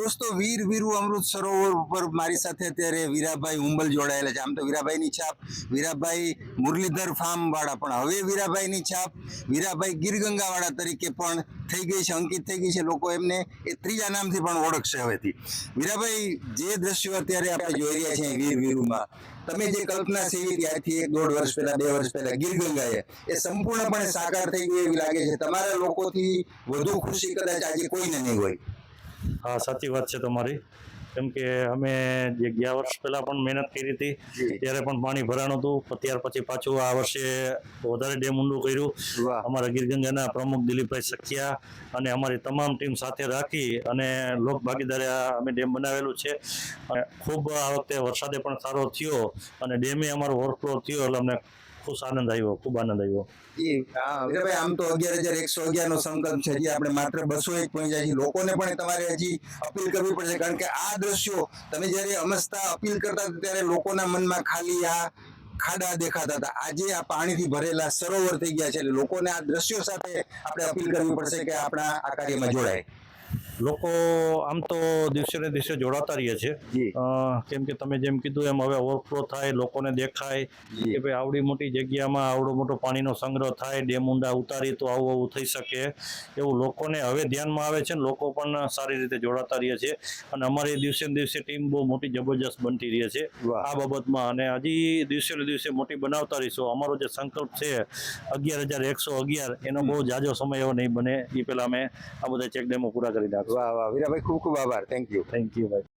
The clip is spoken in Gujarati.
દોસ્તો, વીર વીરુ અમૃત સરોવર ઉપર મારી સાથે અત્યારે વીરાભાઈ ઉંબલ જોડાયેલા છે. આમ તો વીરાભાઈની છાપ, વીરાભાઈ મુરલીધર ફાર્મ વાળા પણ હવે વીરાભાઈની છાપ, વીરાભાઈ ગીરગંગા વાળા તરીકે પણ થઈ ગઈ છે, અંકિત થઈ ગઈ છે. લોકો એમને એ ત્રીજા નામથી પણ ઓળખશે હવેથી. વીરાભાઈ, જે દ્રશ્યો અત્યારે આપણે જોઈ રહ્યા છીએ વીર વીરુમાં, તમે જે કલ્પના સેવી ત્યારથી એક દોઢ વર્ષ પહેલા, બે વર્ષ પહેલા ગીરગંગાએ, એ સંપૂર્ણપણે સાકાર થઈ ગઈ એવી લાગે છે. તમારા લોકોથી વધુ ખુશી કદાચ આજે કોઈને નહીં હોય. હા સાચી વાત છે તમારી. કેમ કે અમે જે ગયા વર્ષ પહેલાં પણ મહેનત કરી હતી ત્યારે પણ પાણી ભરાણું હતું. ત્યાર પછી પાછું આ વર્ષે વધારે ડેમ ઊંડું કર્યું. અમારા ગીરગંગાના પ્રમુખ દિલીપભાઈ સખિયા અને અમારી તમામ ટીમ સાથે રાખી અને લોક ભાગીદારે આ અમે ડેમ બનાવેલું છે. ખૂબ આ વખતે વરસાદે પણ સારો થયો અને ડેમે અમારો ઓવરફ્લો થયો એટલે અમને ખુશ આનંદ આવ્યો ખૂબ આનંદ આવ્યો. ઈ, આમ તો અગિયાર હજાર એકસો અગિયાર નો સંકલ્પ છે. હજી આપણે માત્ર બસો એક પહોંચ્યા છીએ લોકોને પણ તમારે હજી અપીલ કરવી પડશે. કારણ કે આ દ્રશ્યો તમે જ્યારે અમસ્તા અપીલ કરતા ત્યારે લોકોના મનમાં ખાલી આ ખાડા દેખાતા હતા. આજે આ પાણીથી ભરેલા સરોવર થઈ ગયા છે. એટલે લોકોને આ દ્રશ્યો સાથે આપણે અપીલ કરવી પડશે કે આપણા આ કાર્યમાં જોડાય. લોકો આમ તો દિવસે ને દિવસે જોડાતા રહીએ છે. કેમ કે તમે જેમ કીધું એમ હવે ઓવરફ્લો થાય લોકોને દેખાય કે ભાઈ આવડી મોટી જગ્યામાં આવડો મોટો પાણીનો સંગ્રહ થાય ડેમ ઊંડા ઉતારી તો આવું આવું થઈ શકે. એવું લોકોને હવે ધ્યાનમાં આવે છે ને લોકો પણ સારી રીતે જોડાતા રહીએ છે અને અમારી દિવસે ને દિવસે ટીમ બહુ મોટી જબરજસ્ત બનતી રહે છે આ બાબતમાં અને હજી દિવસે ને દિવસે મોટી બનાવતા રહીશું. અમારો જે સંકલ્પ છે અગિયાર હજાર એકસો અગિયાર એનો બહુ જાજો સમય એવો નહીં બને. એ પહેલાં અમે આ બધા ચેક ડેમો પૂરા કરી નાખશું. વાહ વાહ. વીરાભાઈ ખૂબ ખૂબ આભાર. થેન્ક યુ થેન્ક યુ ભાઈ.